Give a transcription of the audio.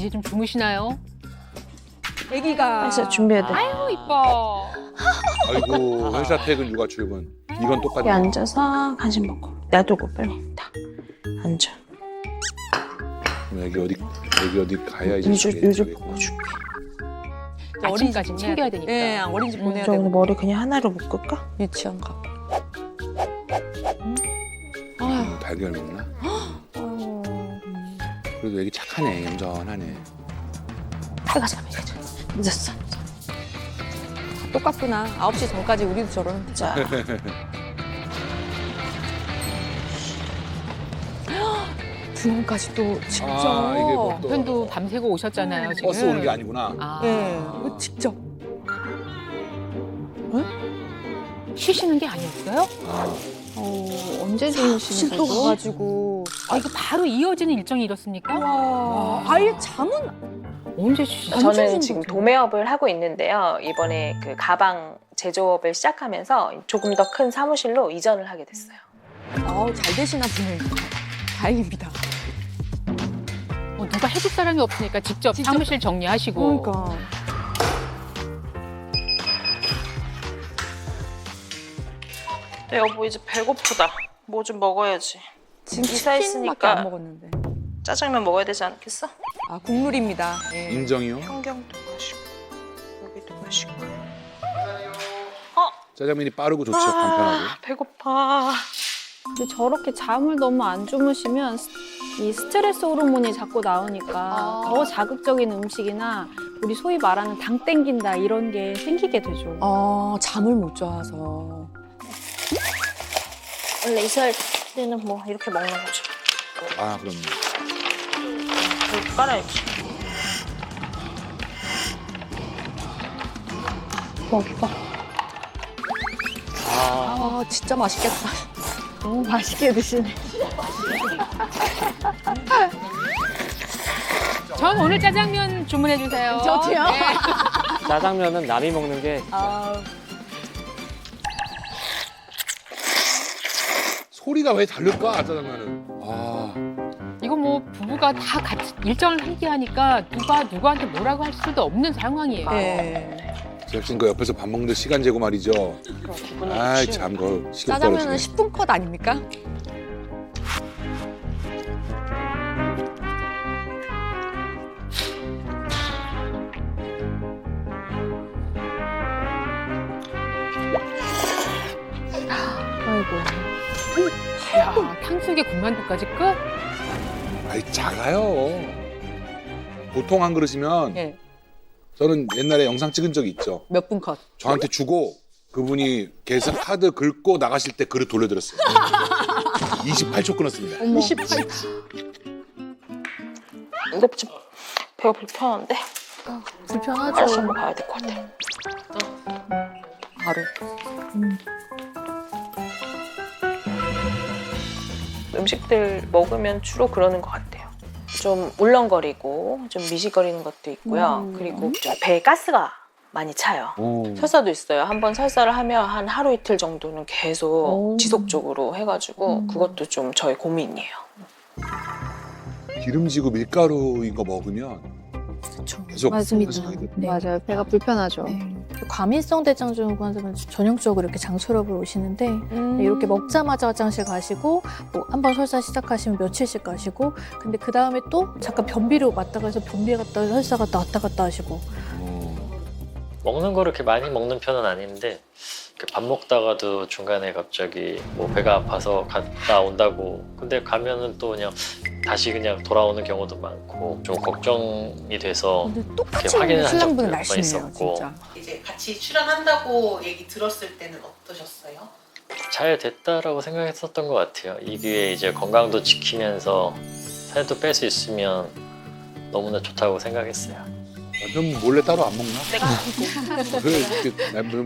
이제 좀 주무시나요? 아기가 그래서 준비해야 돼. 아유 이뻐. 아이고 회사 퇴근 육아 출근 이건 여기 똑같네. 앉아서 간식 먹고 놔두고 빨리 다 앉아. 그럼 여기 어디 여기 어디 가야 이제 유주 저기 유주 저기. 먹어줄게. 아침까지 챙겨야 되니까. 예, 어린이집 보내야 저 오늘 머리 그냥 하나로 묶을까? 유치원 가고. 음, 달걀 먹나? 그래도 애기 착하네 얌전하네. 가자 가자 가자. 늦었어. 똑같구나. 9시 전까지 우리도 저러는데. 자. 부모까지 또 직접. 아 이게 뭐 또 남편도 밤새고 오셨잖아요 지금. 버스 오는 게 아니구나. 아. 예, 이거 직접. 쉬시는 게 아니었어요? 아, 어, 언제 주무시는 또 거죠? 가가지고. 아 이거 바로 이어지는 일정이 이렇습니까? 와, 아예 잠은 언제 쉬시죠? 완전 저는 지금. 도매업을 하고 있는데요. 이번에 그 가방 제조업을 시작하면서 조금 더 큰 사무실로 이전을 하게 됐어요. 아우, 잘 되시나 보네. 다행입니다. 어, 누가 해줄 사람이 없으니까 직접, 직접. 사무실 정리하시고. 그러니까. 네, 여보 이제 배고프다. 뭐 좀 먹어야지. 지금 치킨밖에 있으니까. 안 먹었는데. 짜장면 먹어야 되지 않겠어? 아, 국물입니다. 예. 인정이요? 평경도 마시고 여기도 마시고. 짜장면이 빠르고 좋죠 간편하고. 배고파. 근데 저렇게 잠을 너무 안 주무시면 스- 이 스트레스 호르몬이 자꾸 나오니까 아. 더 자극적인 음식이나 우리 소위 말하는 당 땡긴다 이런 게 생기게 되죠. 아, 잠을 못 자서. 원래 이사 할 때는 뭐 이렇게 먹는 거죠. 아 그럼요. 이렇게 깔아야지. 먹어. 아, 진짜 맛있겠다. 너무 맛있게 드시네. 전 오늘 짜장면 주문해 주세요. 저도요. 네. 짜장면은 남이 먹는 게 아, 소리가 왜 다를까 짜장면은. 아 이거 뭐 부부가 다 같이 일정을 함께 하니까 누가 누구한테 뭐라고 할 수도 없는 상황이에요. 예. 제작진 그 옆에서 밥 먹는데 시간 재고 말이죠. 아이 참 그거 시간 짜장면은 떨어지네. 10분 컷 아닙니까? 야, 탕수육에 군만두까지 끝? 아이 작아요. 보통 한 그릇이면 예. 저는 옛날에 영상 찍은 적이 있죠. 몇 분 컷. 저한테 주고 그분이 계산 카드 긁고 나가실 때 그릇 돌려드렸어요. 28초 끊었습니다. 28. 근데 지금 배가 불편한데 불편하죠. 알아서 한번 가야 될 것 같아. 바로. 음식들 먹으면 주로 그러는 것 같아요. 좀 울렁거리고 좀 미식거리는 것도 있고요. 음. 그리고 좀 배에 가스가 많이 차요. 오. 설사도 있어요. 한번 설사를 하면 한 하루 이틀 정도는 계속 오. 지속적으로 해가지고 음. 그것도 좀 저의 고민이에요. 기름지고 밀가루인 거 먹으면 그렇죠. 계속 맞습니다. 생각이 들어요. 네. 맞아요. 배가 불편하죠. 네. 과민성 대장증후군자는 전형적으로 이렇게 장출업을 오시는데 음. 네, 이렇게 먹자마자 화장실 가시고 뭐 한번 설사 시작하시면 며칠씩 가시고 근데 그 다음에 또 잠깐 변비로 왔다가 해서 변비 갔다 설사 갔다 왔다 갔다 하시고 어. 먹는 거를 이렇게 많이 먹는 편은 아닌데 이렇게 밥 먹다가도 중간에 갑자기 뭐 배가 아파서 갔다 온다고 근데 가면은 또 그냥 다시 그냥 돌아오는 경우도 많고 좀 걱정이 돼서 근데 이렇게 똑같이 확인을 한 신랑분은 적도 몇 번 날씬해요, 있었고. 진짜. 이제 같이 출연한다고 얘기 들었을 때는 어떠셨어요? 잘 됐다라고 생각했었던 것 같아요. 이게 이제 건강도 지키면서 살도 뺄 수 있으면 너무나 좋다고 생각했어요. 남편 몰래 따로 안 먹나? 내가 왜 이렇게 남편